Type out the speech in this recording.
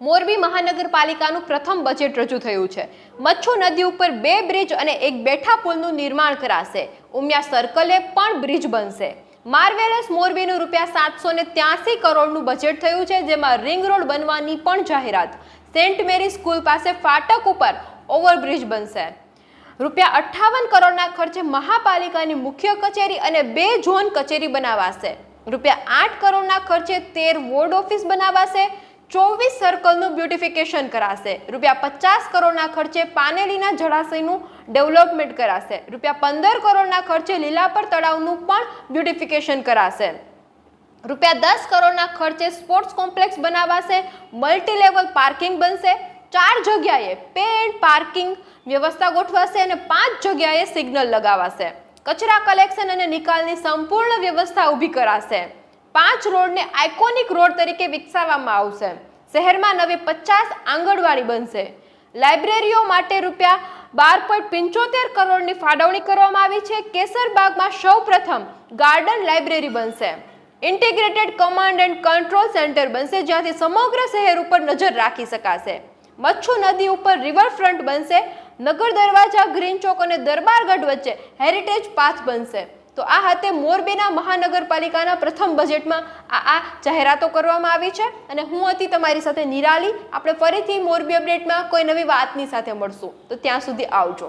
મોરબી મહાનગરપાલિકાનું પ્રથમ બજેટ રજૂ થયું છે. મચ્છુ નદી ઉપર બે બ્રિજ અને એક બેઠા પુલનું નિર્માણ કરાશે. ઉમિયા સર્કલે પણ બ્રિજ બનશે. માર્વેલસ મોરબીનું રૂપિયા સાતસો ને ત્યાસી કરોડનું બજેટ થયું છે, જેમાં રિંગ રોડ બનવાની પણ જાહેરાત. સેન્ટ મેરી સ્કૂલ પાસે ફાટક ઉપર ઓવરબ્રિજ બનશે. રૂપિયા અઠ્ઠાવન કરોડના ખર્ચે મહાપાલિકાની મુખ્ય કચેરી અને બે ઝોન કચેરી બનાવાશે. રૂપિયા આઠ કરોડના ખર્ચે તેર વોર્ડ ઓફિસ બનાવાશે. ચોવીસ સર્કલનું બ્યુટિફિકેશન કરાશે. રૂપિયા પચાસ કરોડના ખર્ચે પાનેલીના જળાશયનું ડેવલપમેન્ટ કરાશે. રૂપિયા પંદર કરોડના ખર્ચે લીલાપર તળાવનું પણ બ્યુટિફિકેશન કરાશે. રૂપિયા દસ કરોડના ખર્ચે સ્પોર્ટ્સ કોમ્પ્લેક્સ બનાવાશે. મલ્ટીલેવલ પાર્કિંગ બનશે. ચાર જગ્યાએ પે એન્ડ પાર્કિંગ વ્યવસ્થા ગોઠવાશે અને પાંચ જગ્યાએ સિગ્નલ લગાવાશે. કચરા કલેક્શન અને નિકાલની સંપૂર્ણ વ્યવસ્થા ઊભી કરાશે. પાંચ રોડને આઇકોનિક રોડ તરીકે વિકસાવવામાં આવશે. શહેરમાં નવી પચાસ આંગણવાડી બનશે. લાઇબ્રેરીઓ માટે રૂપિયા બાર પોઈન્ટ પંચોતેર કરોડની ફાળવણી કરવામાં આવી છે. કેસરબાગમાં સૌપ્રથમ ગાર્ડન લાઇબ્રેરી બનશે. Integrated command and control centre બનશે, જ્યાંથી સમગ્ર શહેર ઉપર નજર રાખી શકાશે. મચ્છુ નદી ઉપર રિવરફ્રન્ટ બનશે. નગર દરવાજા, ગ્રીન ચોક અને દરબારગઢ વચ્ચે હેરિટેજ પાથ બનશે. તો આ હાથે મોરબીના મહાનગરપાલિકાના પ્રથમ બજેટમાં આ આ જાહેરાતો કરવામાં આવી છે અને હું હતી તમારી સાથે નિરાલી. આપણે ફરીથી મોરબી અપડેટમાં કોઈ નવી વાતની સાથે મળશું. તો ત્યાં સુધી આવજો.